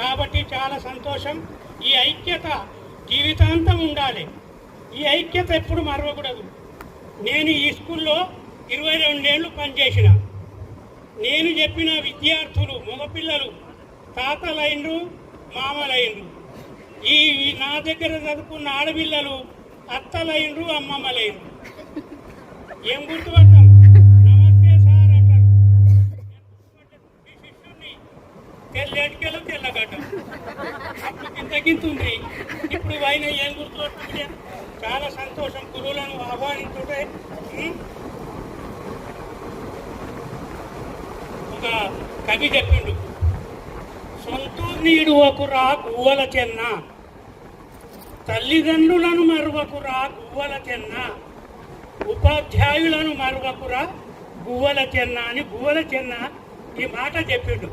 కాబట్టి చాలా సంతోషం. ఈ ఐక్యత జీవితాంతం ఉండాలి. ఈ ఐక్యత ఎప్పుడు మరవకూడదు. నేను ఈ స్కూల్లో ఇరవై రెండేళ్ళు పనిచేసిన. నేను చెప్పిన విద్యార్థులు మగపిల్లలు తాతలైండ్రు మామలైండ్రు ఈ ఈ నా దగ్గర చదువుకున్న ఆడపిల్లలు అత్తలైండ్రు అమ్మమ్మలైండ్రు ఏం గుర్తుపడతాం? తెల్లటికెళ్ళు తెల్లగడ్డ అప్పుడు కిందకింతుంది ఇప్పుడు ఆయన ఏం గుర్తుపడుతుంది చాలా సంతోషం. గురువులను ఆహ్వానించుంటే ఒక కవి చెప్పిండు. సొంతూర్నీడు ఒకరా గువ్వల చెన్న. తల్లిదండ్రులను మరువకురా గువ్వల చెన్న. ఉపాధ్యాయులను మరువకురా గువ్వల చెన్న అని గువ్వల చెన్న ఈ మాట చెప్పిండు.